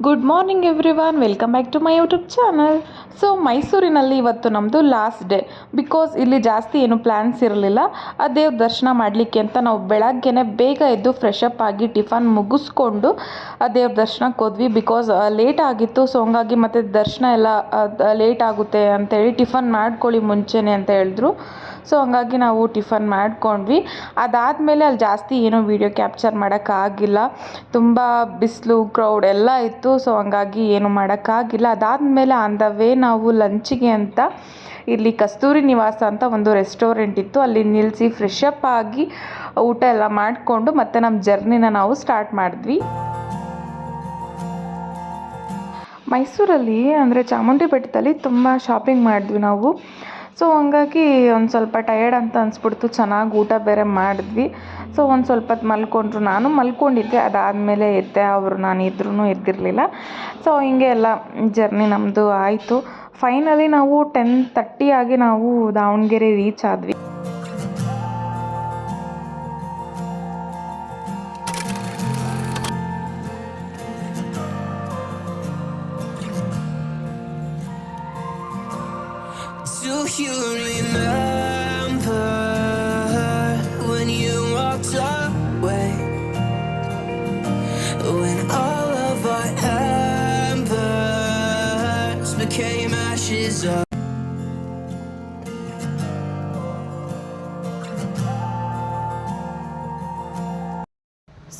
Good morning everyone, welcome back to my YouTube channel. So ಮೈಸೂರಿನಲ್ಲಿ ಇವತ್ತು ನಮ್ಮದು last day because ಇಲ್ಲಿ ಜಾಸ್ತಿ ಏನು ಪ್ಲ್ಯಾನ್ಸ್ ಇರಲಿಲ್ಲ, ಆ ದೇವ್ರ ದರ್ಶನ ಮಾಡಲಿಕ್ಕೆ ಅಂತ ನಾವು ಬೆಳಗ್ಗೆನೆ ಬೇಗ ಎದ್ದು ಫ್ರೆಶ್ ಅಪ್ ಆಗಿ ಟಿಫನ್ ಮುಗಿಸ್ಕೊಂಡು ಆ ದೇವ್ರ ದರ್ಶನಕ್ಕೆ ಹೋದ್ವಿ. ಬಿಕಾಸ್ ಲೇಟ್ ಆಗಿತ್ತು ಸೊ ಹಂಗಾಗಿ ಮತ್ತು ದರ್ಶನ ಎಲ್ಲ ಲೇಟ್ ಆಗುತ್ತೆ ಅಂತೇಳಿ ಟಿಫನ್ ಮಾಡ್ಕೊಳ್ಳಿ ಮುಂಚೆನೆ ಅಂತ ಹೇಳಿದ್ರು. ಸೊ ಹಂಗಾಗಿ ನಾವು ಟಿಫನ್ ಮಾಡ್ಕೊಂಡ್ವಿ. ಅದಾದಮೇಲೆ ಅಲ್ಲಿ ಜಾಸ್ತಿ ಏನೂ ವೀಡಿಯೋ ಕ್ಯಾಪ್ಚರ್ ಮಾಡೋಕ್ಕಾಗಿಲ್ಲ ತುಂಬ ಬಿಸಿಲು ಕ್ರೌಡ್ ಎಲ್ಲ ಇತ್ತು ಸೊ ಹಂಗಾಗಿ ಏನು ಮಾಡೋಕ್ಕಾಗಿಲ್ಲ ಅದಾದಮೇಲೆ ಆನ್ ದ ವೇ ಲಂಚಿಗೆ ಅಂತ, ಇಲ್ಲಿ ಕಸ್ತೂರಿ ನಿವಾಸ ಅಂತ ಒಂದು ರೆಸ್ಟೋರೆಂಟ್ ಇತ್ತು. ಅಲ್ಲಿ ನಿಲ್ಲಿಸಿ ಫ್ರೆಶ್ ಅಪ್ ಆಗಿ ಊಟ ಎಲ್ಲ ಮಾಡಿಕೊಂಡು ಮತ್ತೆ ನಮ್ಮ ಜರ್ನಿನ ನಾವು ಸ್ಟಾರ್ಟ್ ಮಾಡಿದ್ವಿ. ಮೈಸೂರಲ್ಲಿ ಅಂದರೆ ಚಾಮುಂಡಿ ಬೆಟ್ಟದಲ್ಲಿ ತುಂಬ ಶಾಪಿಂಗ್ ಮಾಡಿದ್ವಿ ನಾವು. ಸೊ ಹಂಗಾಗಿ ಒಂದು ಸ್ವಲ್ಪ ಟಯರ್ಡ್ ಅಂತ ಅನಿಸ್ಬಿಡ್ತು. ಚೆನ್ನಾಗಿ ಊಟ ಬೇರೆ ಮಾಡಿದ್ವಿ. ಸೊ ಒಂದು ಸ್ವಲ್ಪ ಹೊತ್ತು ಮಲ್ಕೊಂಡ್ರು. ನಾನು ಮಲ್ಕೊಂಡಿದ್ದೆ. ಅದಾದಮೇಲೆ ಎದ್ದೆ. ಅವರು ನಾನು ಇದ್ರೂ ಎದ್ದಿರಲಿಲ್ಲ. ಸೊ ಹಿಂಗೆ ಎಲ್ಲ ಜರ್ನಿ ನಮ್ಮದು ಆಯಿತು. ಫೈನಲಿ ನಾವು ಟೆನ್ ತರ್ಟಿ ಆಗಿ ನಾವು ದಾವಣಗೆರೆ ರೀಚ್ ಆದ್ವಿ.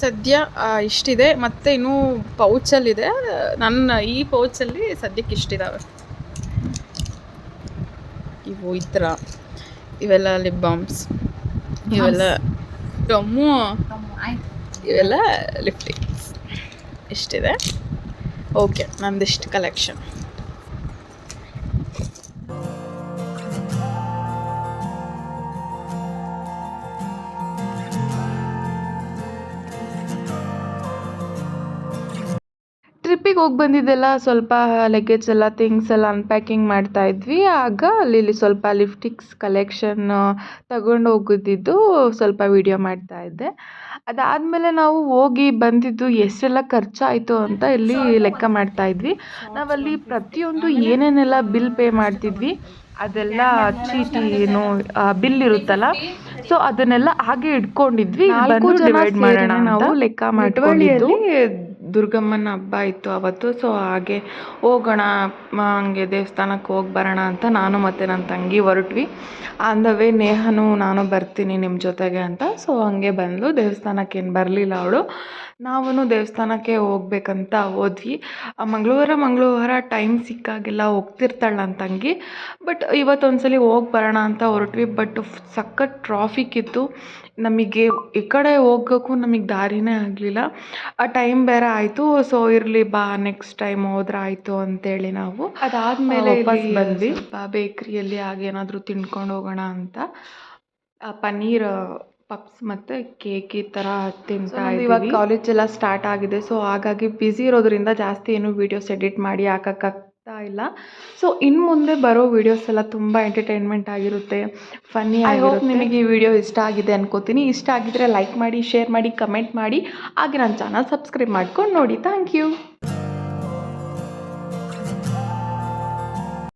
ಸದ್ಯ ಇಷ್ಟಿದೆ. ಮತ್ತು ಇನ್ನೂ ಪೌಚಲ್ಲಿದೆ ನನ್ನ ಈ ಪೌಚಲ್ಲಿ ಸದ್ಯಕ್ಕೆ ಇಷ್ಟಿದ್ದಾವೆ ಇವು ಈ ಥರ. ಇವೆಲ್ಲ ಲಿಪ್ ಬಾಮ್ಸ್ ಇವೆಲ್ಲ ಟೊಮ್ಮು. ಇವೆಲ್ಲ ಲಿಪ್ಟಿಕ್ಸ್ ಇಷ್ಟಿದೆ. ಓಕೆ ನಂದಿಷ್ಟು ಕಲೆಕ್ಷನ್ ಟ್ರಿಪ್ಪಿಗೆ ಹೋಗಿ ಬಂದಿದ್ದೆಲ್ಲ ಸ್ವಲ್ಪ ಲಗೇಜ್ ಎಲ್ಲ ಥಿಂಗ್ಸ್ ಎಲ್ಲ ಅನ್ಪ್ಯಾಕಿಂಗ್ ಮಾಡ್ತಾ ಇದ್ವಿ. ಆಗ ಅಲ್ಲಿ ಸ್ವಲ್ಪ ಲಿಫ್ಟಿಕ್ಸ್ ಕಲೆಕ್ಷನ್ ತಗೊಂಡು ಹೋಗಿದ್ದು ಸ್ವಲ್ಪ ವಿಡಿಯೋ ಮಾಡ್ತಾ ಇದ್ದೆ. ಅದಾದಮೇಲೆ ನಾವು ಹೋಗಿ ಬಂದಿದ್ದು ಎಷ್ಟೆಲ್ಲ ಖರ್ಚಾಯಿತು ಅಂತ ಇಲ್ಲಿ ಲೆಕ್ಕ ಮಾಡ್ತಾ ಇದ್ವಿ. ನಾವಲ್ಲಿ ಪ್ರತಿಯೊಂದು ಏನೇನೆಲ್ಲ ಬಿಲ್ ಪೇ ಮಾಡ್ತಿದ್ವಿ. ಅದೆಲ್ಲ ಚೀಟಿ, ಏನು ಬಿಲ್ ಇರುತ್ತಲ್ಲ ಸೊ ಅದನ್ನೆಲ್ಲ ಹಾಗೆ ಇಟ್ಕೊಂಡಿದ್ವಿ. ಡಿವೈಡ್ ಮಾಡೋಣ ನಾವು ಲೆಕ್ಕ ಮಾಡ್ಕೊಂಡಿದ್ದು ದುರ್ಗಮ್ಮನ ಹಬ್ಬ ಇತ್ತು ಅವತ್ತು ಸೊ ಹಾಗೆ ಹೋಗೋಣ ಹಂಗೆ ದೇವಸ್ಥಾನಕ್ಕೆ ಹೋಗಿ ಬರೋಣ ಅಂತ ನಾನು ಮತ್ತು ನನ್ನ ತಂಗಿ ಹೊರಟ್ವಿ. ಆನ್ ದ ವೇ ನೇಹನು, ನಾನು ಬರ್ತೀನಿ ನಿಮ್ಮ ಜೊತೆಗೆ ಅಂತ ಸೊ ಹಂಗೆ ಬಂದಳು ದೇವಸ್ಥಾನಕ್ಕೆ ಏನು ಬರಲಿಲ್ಲ ಅವಳು. ನಾವೂ ದೇವಸ್ಥಾನಕ್ಕೆ ಹೋಗ್ಬೇಕಂತ ಹೋದ್ವಿ. ಮಂಗಳವಾರ ಮಂಗಳವಾರ ಟೈಮ್ ಸಿಕ್ಕಾಗೆಲ್ಲ ಹೋಗ್ತಿರ್ತಾಳೆ ನನ್ನ ತಂಗಿ. ಬಟ್ ಇವತ್ತೊಂದ್ಸಲಿ ಹೋಗಿ ಬರೋಣ ಅಂತ ಹೊರಟ್ವಿ. ಬಟ್ ಸಖತ್ ಟ್ರಾಫಿಕ್ ಇತ್ತು. ನಮಗೆ ಈ ಕಡೆ ಹೋಗೋಕ್ಕೂ ನಮಗೆ ದಾರಿನೇ ಆಗಲಿಲ್ಲ. ಆ ಟೈಮ್ ಬೇರೆ ಆಯಿತು ಸೊ ಇರಲಿ ಬಾ ನೆಕ್ಸ್ಟ್ ಟೈಮ್ ಹೋದ್ರೆ ಆಯಿತು ಅಂತೇಳಿ ನಾವು. ಅದಾದಮೇಲೆ ವಾಪಸ್ ಬಂದ್ವಿ. ಬೇಕ್ರಿಯಲ್ಲಿ ಹಾಗೇನಾದರೂ ತಿನ್ಕೊಂಡು ಹೋಗೋಣ ಅಂತ. ಪನ್ನೀರ್ ಪಪ್ಸ್ ಮತ್ತು ಕೇಕ್ ಈ ಥರ ತಿಂತಾ ಇವಾಗ ಕಾಲೇಜ್ ಎಲ್ಲ ಸ್ಟಾರ್ಟ್ ಆಗಿದೆ ಸೊ ಹಾಗಾಗಿ ಬ್ಯುಸಿ ಇರೋದ್ರಿಂದ ಜಾಸ್ತಿ ಏನು ವೀಡಿಯೋಸ್ ಎಡಿಟ್ ಮಾಡಿ ಹಾಕೋಕ್ಕಾಗ್ತಾ ಇಲ್ಲ. ಸೊ ಇನ್ನು ಮುಂದೆ ಬರೋ ವೀಡಿಯೋಸ್ ಎಲ್ಲ ತುಂಬ ಎಂಟರ್ಟೈನ್ಮೆಂಟ್ ಆಗಿರುತ್ತೆ ಫನ್ನಿ ಐ ಹೋಪ್ ನಿಮಗೆ ಈ ವಿಡಿಯೋ ಇಷ್ಟ ಆಗಿದೆ ಅನ್ಕೋತೀನಿ. ಇಷ್ಟ ಆಗಿದ್ರೆ ಲೈಕ್ ಮಾಡಿ ಶೇರ್ ಮಾಡಿ ಕಮೆಂಟ್ ಮಾಡಿ. ಹಾಗೆ ನನ್ನ ಚಾನಲ್ ಸಬ್ಸ್ಕ್ರೈಬ್ ಮಾಡ್ಕೊಂಡು ನೋಡಿ. Thank you